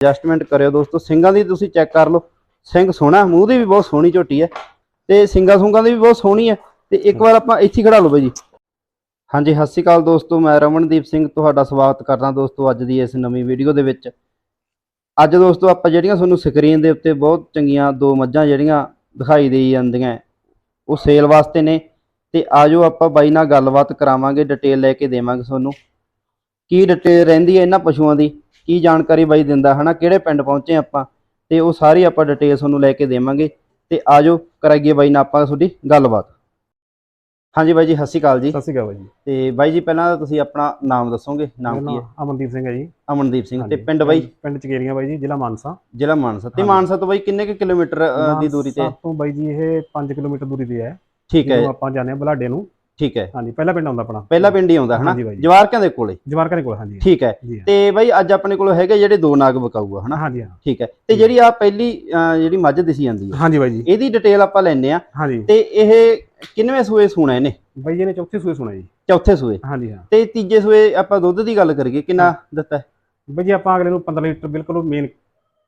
Adjustment ਕਰਿਓ ਦੋਸਤੋ, ਸਿੰਘਾਂ ਦੀ ਤੁਸੀਂ ਚੈੱਕ ਕਰ ਲਓ। ਸਿੰਘ ਸੋਹਣਾ, ਮੂੰਹ ਦੀ ਵੀ ਬਹੁਤ ਸੋਹਣੀ ਝੋਟੀ ਹੈ ਤੇ ਸਿੰਗਾਂ ਸੁੰਗਾਂ ਦੀ ਵੀ ਬਹੁਤ ਸੋਹਣੀ ਹੈ ਤੇ ਇੱਕ ਵਾਰ ਆਪਾਂ ਇੱਥੇ ਹੀ ਖੜਾ ਲਓ ਬਾਈ ਜੀ। ਹਾਂਜੀ, ਸਤਿ ਸ਼੍ਰੀ ਅਕਾਲ ਦੋਸਤੋ, ਮੈਂ ਰਮਨਦੀਪ ਸਿੰਘ ਤੁਹਾਡਾ ਸਵਾਗਤ ਕਰਦਾ ਦੋਸਤੋ ਅੱਜ ਦੀ ਇਸ ਨਵੀਂ ਵੀਡੀਓ ਦੇ ਵਿੱਚ। ਅੱਜ ਦੋਸਤੋ ਆਪਾਂ ਜਿਹੜੀਆਂ ਤੁਹਾਨੂੰ ਸਕਰੀਨ ਦੇ ਉੱਤੇ ਬਹੁਤ ਚੰਗੀਆਂ ਦੋ ਮੱਝਾਂ ਜਿਹੜੀਆਂ ਦਿਖਾਈ ਦੇਈ ਜਾਂਦੀਆਂ ਉਹ ਸੇਲ ਵਾਸਤੇ ਨੇ। ਤੇ ਆਜੋ ਆਪਾਂ ਬਾਈ ਨਾਲ ਗੱਲਬਾਤ ਕਰਾਵਾਂਗੇ ਡਿਟੇਲ ਲੈ ਕੇ ਦੇਵਾਂਗੇ ਤੁਹਾਨੂੰ। ਕੀ ਡਿਟੇਲ ਰਹਿੰਦੀ ਹੈ ਇਹਨਾਂ ਪਸ਼ੂਆਂ ਦੀ? ਕੀ ਜਾਣਕਾਰੀ ਬਾਈ ਦਿੰਦਾ ਹਨਾ ਕਿਹੜੇ ਪਿੰਡ ਪਹੁੰਚੇ ਆਪਾਂ ਤੇ ਉਹ ਸਾਰੀ ਆਪਾਂ ਡਿਟੇਲ ਤੁਹਾਨੂੰ ਲੈ ਕੇ ਦੇਵਾਂਗੇ ਤੇ ਆਜੋ ਕਰਾਈਏ ਬਾਈ ਨਾਲ ਆਪਾਂ ਤੁਹਾਡੀ ਗੱਲਬਾਤ। ਹਾਂਜੀ ਬਾਈ ਜੀ ਸਤਿ ਸ਼੍ਰੀ ਅਕਾਲ ਜੀ। ਸਤਿ ਸ਼੍ਰੀ ਅਕਾਲ ਜੀ। ਤੇ ਬਾਈ ਜੀ ਪਹਿਲਾਂ ਤੁਸੀਂ ਆਪਣਾ ਨਾਮ ਦੱਸੋਗੇ ਨਾਮ ਕੀ ਹੈ? ਅਮਨਦੀਪ ਸਿੰਘ ਹੈ ਜੀ। ਅਮਨਦੀਪ ਸਿੰਘ ਤੇ। ਪਿੰਡ ਬਾਈ? ਪਿੰਡ ਚਕੇਰੀਆਂ ਬਾਈ ਜੀ ਜ਼ਿਲ੍ਹਾ ਮਾਨਸਾ। ਜ਼ਿਲ੍ਹਾ ਮਾਨਸਾ ਤੇ। ਮਾਨਸਾ ਤੋਂ ਬਾਈ ਕਿੰਨੇ ਕੁ ਕਿਲੋਮੀਟਰ ਦੀ ਦੂਰੀ ਤੇ? ਮਾਨਸਾ ਤੋਂ ਬਾਈ ਜੀ ਇਹ 5 ਕਿਲੋਮੀਟਰ ਦੂਰੀ ਤੇ ਹੈ। ਠੀਕ ਹੈ। ਆਪਾਂ ਜਾਂਦੇ ਹਾਂ ਬਲਾਡੇ ਨੂੰ। ਠੀਕ ਹੈ। ਹਾਂਜੀ ਪਹਿਲਾ ਪਿੰਡ ਆਉਂਦਾ ਆਪਣਾ। ਪਹਿਲਾ ਪਿੰਡ ਹੀ ਆਉਂਦਾ ਹਨਾ? ਹਾਂਜੀ ਬਾਈ। ਜੀ। ਜਵਾਰਕਾਂ ਦੇ ਕੋਲੇ ਜਵਾਰਕਾ ਦੇ ਕੋਲ ਹਾਂਜੀ। ਠੀਕ ਹੈ। ਜੀ ਹਾਂ। ਤੇ ਬਾਈ ਅੱਜ ਆਪਣੇ ਕੋਲ ਹੈਗੇ ਜਿਹੜੇ ਦੋ ਨਾਗ ਬਕਾਊਗਾ ਹਨਾ? ਹਾਂਜੀ ਹਾਂ। ਠੀਕ ਹੈ। ਤੇ ਜਿਹੜੀ ਆ ਪਹਿਲੀ ਜਿਹੜੀ ਮੱਝ ਦਿਸੀ ਜਾਂਦੀ ਹੈ ਹਾਂਜੀ ਬਾਈ ਜੀ। ਇਹਦੀ ਡਿਟੇਲ ਆਪਾਂ ਲੈਣੇ ਆ ਹਾਂਜੀ। ਤੇ ਇਹ ਕਿੰਨਵੇਂ ਸੂਏ ਸੂਣਾ ਇਹਨੇ? ਬਾਈ ਜੀ ਨੇ ਚੌਥੇ ਸੂਏ ਸੁਣਾ ਜੀ। ਚੌਥੇ ਸੂਏ। ਹਾਂਜੀ ਹਾਂ। ਤੇ ਤੀਜੇ ਸੂਏ ਆਪਾਂ ਦੁੱਧ ਦੀ ਗੱਲ ਕਰੀਏ ਕਿੰਨਾ ਦਿੱਤਾ ਹੈ? ਬਾਈ ਜੀ ਆਪਾਂ ਅਗਲੇ ਨੂੰ 15 ਲੀਟਰ ਬਿਲਕੁਲ ਮੇਨ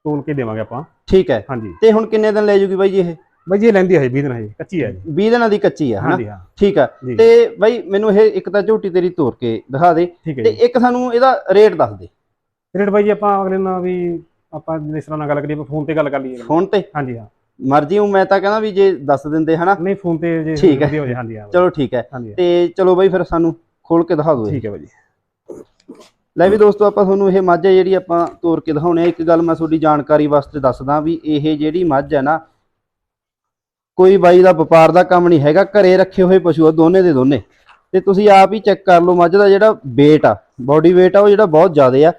ਤੋਲ ਕੇ ਦੇਵਾਂਗੇ ਆਪਾਂ। ਠੀਕ ਹੈ। ਹਾਂਜੀ। ਤੇ ਹੁਣ ਕਿੰਨੇ ਦਿਨ ਲੈ ਜੂਗੀ ਬਾਈ ਜੀ ਇਹ? ਬਾਈ ਜੀ ਇਹ ਲੈਂਦੀ ਹੈ 20 ਦਿਨ ਹੈ ਕੱਚੀ ਹੈ ਜੀ। 20 ਦਿਨਾਂ ਦੀ ਕੱਚੀ ਹਾਂਜੀ ਹਾਂ। ਠੀਕ ਆ। ਜੀ। ਤੇ ਬਾਈ ਮੈਨੂੰ ਇਹ ਇੱਕ ਤਾਂ ਝੋਟੀ ਤੇਰੀ ਤੋੜ ਕੇ ਦਿਖਾ ਦੇ ਠੀਕ ਹੈ ਤੇ ਜੀ। ਇੱਕ ਸਾਨੂੰ ਇਹਦਾ ਰੇਟ ਦੱਸ ਦੇ। ਰੇਟ ਬਾਈ ਜੀ ਆਪਾਂ ਅਗਲੇ ਨਾਲ ਵੀ ਆਪਾਂ ਜਿਸ ਤਰ੍ਹਾਂ ਨਾਲ ਗੱਲ ਕਰੀਏ ਫੋਨ ਤੇ ਗੱਲ ਕਰ ਲਈਏ। ਫੋਨ ਤੇ? ਹਾਂਜੀ ਹਾਂ। ਮਰਜ਼ੀ ਹੂੰ ਮੈਂ ਤਾਂ ਕਹਿੰਦਾ ਵੀ ਜੇ ਦੱਸ ਦਿੰਦੇ ਹਨਾ? ਨਹੀਂ ਫੋਨ ਤੇ ਜੇ ਠੀਕ ਹੈ। ਵਧੀਆ ਹੋ ਹਾਂਜੀ ਹਾਂ। ਚਲੋ ਠੀਕ ਹੈ। ਹਾਂਜੀ ਹਾਂ। ਤੇ ਚਲੋ ਬਾਈ ਫਿਰ ਸਾਨੂੰ ਖੋਲ ਕੇ ਦਿਖਾ ਦਿਓ ਇਹ। ਠੀਕ ਹੈ ਬਾਈ ਜੀ। ਲੈ ਵੀ ਦੋਸਤੋ ਆਪਾਂ ਤੁਹਾਨੂੰ ਇਹ ਮੱਝ ਹੈ ਜਿਹੜੀ ਆਪਾਂ ਤੋੜ ਕੇ ਦਿਖਾਉਣੇ ਆ। ਇੱਕ ਗੱਲ ਮੈਂ ਤੁਹਾਡੀ ਜਾਣਕਾਰੀ ਵਾਸਤੇ ਦੱਸਦਾ ਵੀ ਇਹ ਜਿਹੜੀ ਮੱਝ ਹੈ ਨਾ ਕੋਈ ਬਾਈ ਦਾ ਵਪਾਰ ਦਾ ਕੰਮ ਨਹੀਂ ਹੈਗਾ ਘਰੇ ਰੱਖੇ ਹੋਏ ਪਸ਼ੂ ਆ ਦੋਨੇ ਦੇ ਦੋਨੇ। ਤੇ ਤੁਸੀਂ ਆਪ ਹੀ ਚੈੱਕ ਕਰ ਲਓ ਮੱਝ ਦਾ ਜਿਹੜਾ weight ਆ ਬਾਡੀ weight ਆ ਉਹ ਜਿਹੜਾ ਬਹੁਤ ਜ਼ਿਆਦਾ ਆ।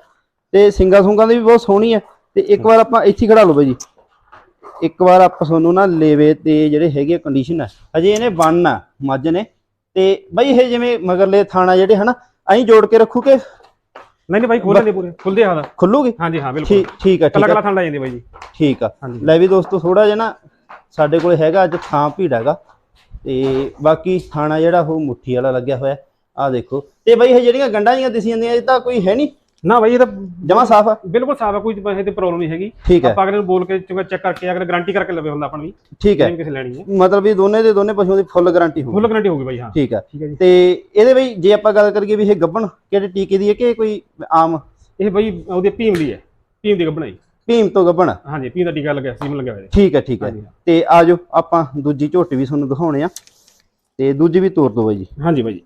ਤੇ ਸਿੰਗਾ ਸੁੰਗਾਂ ਦੀ ਵੀ ਬਹੁਤ ਸੋਹਣੀ ਆ। ਤੇ ਇੱਕ ਵਾਰ ਆਪਾਂ ਇੱਥੇ ਖੜਾ ਲਓ ਬਾਈ ਜੀ। ਇੱਕ ਵਾਰ ਆਪਾਂ ਤੁਹਾਨੂੰ ਨਾ ਲੇਵੇ ਤੇ ਜਿਹੜੇ ਹੈਗੇ ਕੰਡੀਸ਼ਨ ਆ ਹਜੇ ਇਹਨੇ ਆ ਮੱਝ ਨੇ। ਤੇ ਬਾਈ ਇਹ ਜਿਵੇਂ ਮਗਰਲੇ ਥਾਣਾ ਜਿਹੜੇ ਹਨਾ ਐਂ ਜੋੜ ਕੇ ਰੱਖੂ ਕਿ? ਨਹੀਂ ਨਹੀਂ ਬਾਈ ਪੂਰੇ। ਖੁੱਲਦੇ ਹਾਂ ਖੁੱਲੂਗੀ? ਹਾਂਜੀ ਹਾਂ ਬਿਲਕੁਲ। ਠੀਕ ਠੀਕ ਆ ਠੀਕ ਆ। ਕੱਲਾ ਠੰਡਾ ਜਾਂਦੀ ਬਾਈ ਜੀ। ਠੀਕ ਆ। ਲੈ ਵੀ ਦੋਸਤੋ ਥੋੜਾ ਜਿਹਾ ਨਾ ਸਾਡੇ ਕੋਲ ਹੈਗਾ ਅੱਜ ਥਾਂ ਭੀੜ ਹੈਗਾ। ਤੇ ਬਾਕੀ ਥਾਣਾ ਜਿਹੜਾ ਉਹ ਮੁੱਠੀ ਵਾਲਾ ਲੱਗਿਆ ਹੋਇਆ। ਆ ਦੇਖੋ। ਤੇ ਬਈ ਇਹ ਜਿਹੜੀਆਂ ਗੰਡਾਂ ਜੀਆਂ ਦਿਸੀ ਜਾਂਦੀਆਂ ਇਹ ਤਾਂ ਕੋਈ ਹੈ ਨਹੀਂ। ਨਾ ਬਾਈ ਇਹ ਤਾਂ ਜਮਾ ਸਾਫ਼ ਆ। ਬਿਲਕੁਲ ਸਾਫ਼ ਹੈ ਕੋਈ ਪੈਸੇ ਤੇ ਪ੍ਰੋਬਲਮ ਨਹੀਂ ਹੈਗੀ। ਠੀਕ ਹੈ। ਆਪਾਂ ਅਗਲੇ ਨੂੰ ਬੋਲ ਕੇ ਚੰਗਾ ਚੈੱਕ ਕਰਕੇ ਅਗਰ ਗਾਰੰਟੀ ਕਰਕੇ ਲਵੇ ਹੁੰਦਾ ਆਪਾਂ ਵੀ। ਠੀਕ ਹੈ। ਕਿਸੇ ਲੈਣੀ ਹੈ। ਮਤਲਬ ਵੀ ਦੋਨੇ ਦੇ ਦੋਨੇ ਪਸ਼ੂਆਂ ਦੀ ਫੁੱਲ ਗਾਰੰਟੀ ਹੋਊਗੀ। ਫੁੱਲ ਗਾਰੰਟੀ ਹੋਊਗੀ ਬਾਈ ਹਾਂ। ਠੀਕ ਹੈ। ਹੈ ਤੇ ਇਹਦੇ ਬਈ ਜੇ ਆਪਾਂ ਗੱਲ ਕਰੀਏ ਵੀ ਇਹ ਗੱਬਣ ਕਿਹੜੇ ਟੀਕੇ ਦੀ ਹੈ ਕਿ ਕੋਈ ਆਮ? ਇਹ ਬਾਈ ਉਹਦੀ ਭੀਮ ਦੀ ਹੈ। ਭੀਮ ਦੀ ਗੱਬਣਾ ਜੀ। ਭੀਮ ਤੋਂ ਗੱਬਣ? ਹਾਂਜੀ ਭੀਮ ਦਾ ਟੀਕਾ ਲੱਗਿਆ ਸੀਮ ਲੱਗਿਆ ਹੋਇਆ ਠੀਕ ਹੈ ਠੀਕ ਹੈ। ਹਾਂਜੀ ਤੇ ਆਜੋ ਆਪਾਂ ਦੂਜੀ ਝੋਟੀ ਵੀ ਤੁਹਾਨੂੰ ਦਿਖਾਉਣੇ ਆ। ਤੇ ਦੂਜੀ ਵੀ ਤੋਰ ਦਿਓ ਬਾਈ ਜੀ। ਹਾਂਜੀ ਬਾਈ ਜੀ।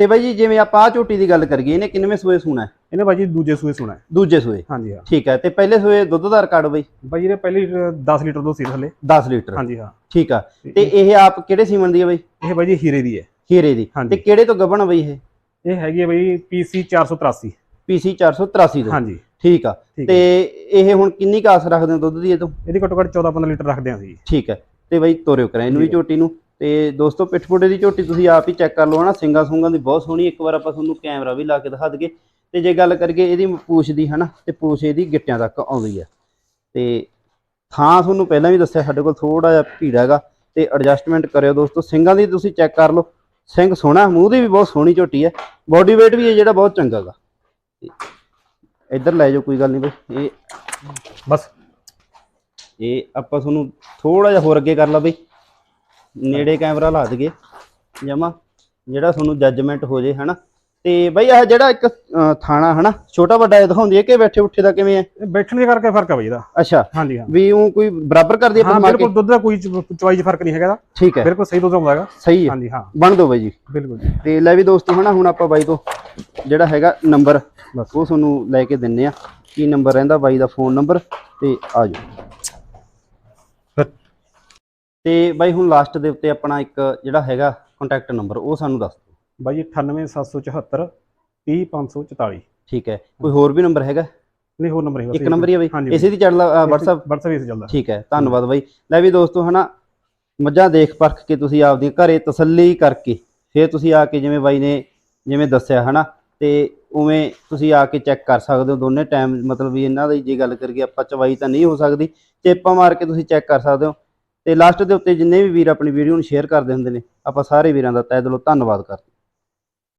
ਤੇ ਬਾਈ ਜੀ ਜਿਵੇਂ ਆਪਾਂ ਆ ਝੋਟੀ ਦੀ ਗੱਲ ਕਰੀਏ ਇਹਨੇ ਕਿੰਨਵੇਂ ਸੂਏ ਸੂਣਾ ਹੈ? ਇਹਨੇ ਬਾਈ ਜੀ ਦੂਜੇ ਸੂਏ ਸੁਣਾ ਹੈ। ਦੂਜੇ ਸੂਏ। ਹਾਂਜੀ ਹਾਂ। ਠੀਕ ਹੈ ਤੇ ਪਹਿਲੇ ਸੂਏ ਦੁੱਧ ਦਾ ਰਿਕਾਰਡ ਬਈ। ਬਾਈ ਇਹਨੇ ਪਹਿਲੀ 10 ਲੀਟਰ ਦੁੱਧ ਸੀ ਥੱਲੇ। 10 ਲੀਟਰ। ਹਾਂਜੀ ਹਾਂ। ਠੀਕ ਆ। ਤੇ ਇਹ ਆਪ ਕਿਹੜੇ ਸੀਮਨ ਦੀ ਹੈ ਬਈ? ਇਹ ਬਾਈ ਜੀ ਹੀਰੇ ਦੀ ਹੈ। ਹੀਰੇ ਦੀ। ਤੇ ਹਾਂਜੀ। ਕਿਹੜੇ ਤੋਂ ਗੱਬਣ ਬਈ ਇਹ? ਇਹ ਹੈਗੀ ਹੈ ਬਾਈ ਪੀਸੀ 483 ਪੀਸੀ 483 ਤੋਂ। ਹਾਂਜੀ। ਠੀਕ ਆ। ਠੀਕ ਤੇ ਇਹ ਹੁਣ ਕਿੰਨੀ ਕਾਸ ਰੱਖਦੇ ਹੋ ਦੁੱਧ ਦੀ ਇਹ ਤੋਂ? ਇਹਦੀ ਘੱਟੋ ਘੱਟ 14 15 ਲੀਟਰ ਰੱਖਦੇ ਹਾਂ ਅਸੀਂ। ਠੀਕ ਹੈ ਤੇ ਬਈ ਤੋਰਿਓ ਕਰਾਂ ਇਹਨੂੰ ਵੀ। ਝੋਟੀ ਨੂੰ। ਤੇ ਦੋਸਤੋ ਪਿੱਠਪੁੜੇ ਦੀ ਝੋਟੀ ਤੁਸੀਂ ਆਪ ਹੀ ਚੈੱਕ ਕਰ ਲਓ ਹਨਾ। ਸਿੰਗਾ ਸੁੰਗਾਂ ਦੀ ਬਹੁਤ ਸੋਹਣੀ। ਇੱਕ ਵਾਰ ਆਪਾਂ ਤੁਹਾਨੂੰ ਕੈਮਰਾ ਵੀ ਲਾ ਕੇ ਦਿਖਾ ਦਈਏ। ਤੇ ਜੇ ਗੱਲ ਕਰੀਏ ਇਹਦੀ ਪੂਛ ਦੀ ਹਨਾ ਤੇ ਪੂਛ ਇਹਦੀ ਗਿੱਟਿਆਂ ਤੱਕ ਆਉਂਦੀ ਹੈ ਤੇ ਥਾਂ ਤੁਹਾਨੂੰ ਪਹਿਲਾਂ ਵੀ ਦੱਸਿਆ ਸਾਡੇ ਕੋਲ ਥੋੜਾ ਜਿਹਾ ਭੀੜਾ ਹੈਗਾ। ਤੇ ਐਡਜਸਟਮੈਂਟ ਕਰਿਓ ਦੋਸਤੋ। ਸਿੰਗਾਂ ਦੀ ਤੁਸੀਂ ਚੈੱਕ ਕਰ ਲਓ। ਸਿੰਘ ਸੋਹਣਾ ਮੂੰਹ ਦੀ ਵੀ ਬਹੁਤ ਸੋਹਣੀ ਝੋਟੀ ਹੈ ਬਾਡੀ weight ਵੀ ਇਹ ਜਿਹੜਾ ਬਹੁਤ ਚੰਗਾ ਹੈਗਾ। ਇੱਧਰ ਲੈ ਜਾਓ ਕੋਈ ਗੱਲ ਨਹੀਂ ਬਈ। ਇਹ ਬਸ। ਇਹ ਆਪਾਂ ਤੁਹਾਨੂੰ ਥੋੜਾ ਜਿਹਾ ਹੋਰ ਅੱਗੇ ਕਰ ਲਾ ਬਈ। ਨੇੜੇ ਕੈਮਰਾ ਲਾ ਦਈਏ। ਜਮਾ। ਜਿਹੜਾ ਤੁਹਾਨੂੰ ਜੱਜਮੈਂਟ ਹੋ ਜੇ ਹਨਾ? ਤੇ ਬਈ ਆਹ ਜਿਹੜਾ ਇੱਕ ਥਾਣਾ ਹਨਾ ਛੋਟਾ ਵੱਡਾ ਇਹ ਦਿਖਾਉਂਦੀ ਹੈ ਕਿ ਬੈਠੇ ਉੱਠੇ ਦਾ ਕਿਵੇਂ ਹੈ? ਇਹ ਬੈਠਣ ਦੇ ਕਰਕੇ ਫ਼ਰਕ ਆ ਬਾਈ ਇਹਦਾ। ਅੱਛਾ। ਹਾਂਜੀ ਹਾਂ। ਵੀ ਉਹ ਕੋਈ ਬਰਾਬਰ ਕਰਦੀ ਹੈ ਹਾਂ ਪਰਮਾ ਕੇ? ਬਿਲਕੁਲ ਦੁੱਧ ਦਾ ਕੋਈ ਚੁਆਈ 'ਚ ਫ਼ਰਕ ਨਹੀਂ ਹੈਗਾ ਇਹਦਾ। ਠੀਕ ਹੈ। ਬਿਲਕੁਲ ਸਹੀ ਦੁੱਧ ਆਉਂਦਾ ਹੈਗਾ। ਸਹੀ ਹੈ। ਹਾਂਜੀ ਹਾਂ। ਬਣ ਦੋ ਬਈ ਜੀ। ਬਿਲਕੁਲ ਜੀ। ਤੇ ਲੈ ਵੀ ਦੋਸਤੋ ਹਨਾ ਹੁਣ ਆਪਾਂ ਬਾਈ ਤੋਂ ਜਿਹੜਾ ਹੈਗਾ ਨੰਬਰ ਬਸ। ਉਹ ਤੁਹਾਨੂੰ ਲੈ ਕੇ ਦਿੰਨੇ ਆ। ਕੀ ਨੰਬਰ ਰਹਿੰਦਾ ਬਾਈ ਦਾ ਫੋਨ ਨੰਬਰ? ਤੇ ਆ ਜਾਓ। ਤੇ ਬਾਈ ਹੁਣ ਲਾਸਟ ਦੇ ਉੱਤੇ ਆਪਣਾ ਇੱਕ ਜਿਹੜਾ ਹੈਗਾ ਕੰਟੈਕਟ ਨੰਬਰ ਉਹ ਸਾਨੂੰ ਦੱਸ ਦਿਓ। ਬਾਈ 98774 30544 ਠੀਕ ਹੈ। ਕੋਈ ਹੋਰ ਵੀ ਨੰਬਰ ਹੈਗਾ? ਨਹੀਂ ਹੋਰ ਨੰਬਰ ਹੈ ਇੱਕ ਨੰਬਰ ਹੀ ਹੈ ਬਾਈ? ਇਸੇ ਦੀ ਚੱਲ WhatsApp? WhatsApp ਇਸ ਚੱਲਦਾ। ਠੀਕ ਹੈ ਧੰਨਵਾਦ ਬਾਈ। ਲੈ ਵੀ ਦੋਸਤੋ ਹਨਾ ਮੱਝਾਂ ਦੇਖ ਪਰਖ ਕੇ ਤੁਸੀਂ ਆਪਦੀ ਘਰੇ ਤਸੱਲੀ ਕਰਕੇ ਫਿਰ ਤੁਸੀਂ ਆ ਕੇ ਜਿਵੇਂ ਬਾਈ ਨੇ ਜਿਵੇਂ ਦੱਸਿਆ ਹਨਾ ਤੇ ਉਵੇਂ ਤੁਸੀਂ ਆ ਕੇ ਚੈੱਕ ਕਰ ਸਕਦੇ ਹੋ ਦੋਨੇ ਟਾਈਮ ਮਤਲਬ ਵੀ ਇਹਨਾਂ ਦੀ ਜੇ ਗੱਲ ਕਰੀਏ ਆਪਾਂ ਚਵਾਈ ਤਾਂ ਨਹੀਂ ਹੋ ਸਕਦੀ ਚੇਪਾ ਮਾਰ ਕੇ ਤੁਸੀਂ ਚੈੱਕ ਕਰ ਸਕਦੇ ਹੋ। ਤੇ ਲਾਸਟ ਦੇ ਉੱਤੇ ਜਿੰਨੇ ਵੀ ਵੀਰ ਆਪਣੀ ਵੀਡੀਓ ਨੂੰ ਸ਼ੇਅਰ ਕਰਦੇ ਹੁੰਦੇ ਨੇ ਆਪਾਂ ਸਾਰੇ ਵੀਰਾਂ ਦਾ ਤਹਿ ਦਿਲੋਂ ਧੰਨਵਾਦ ਕਰਦੇ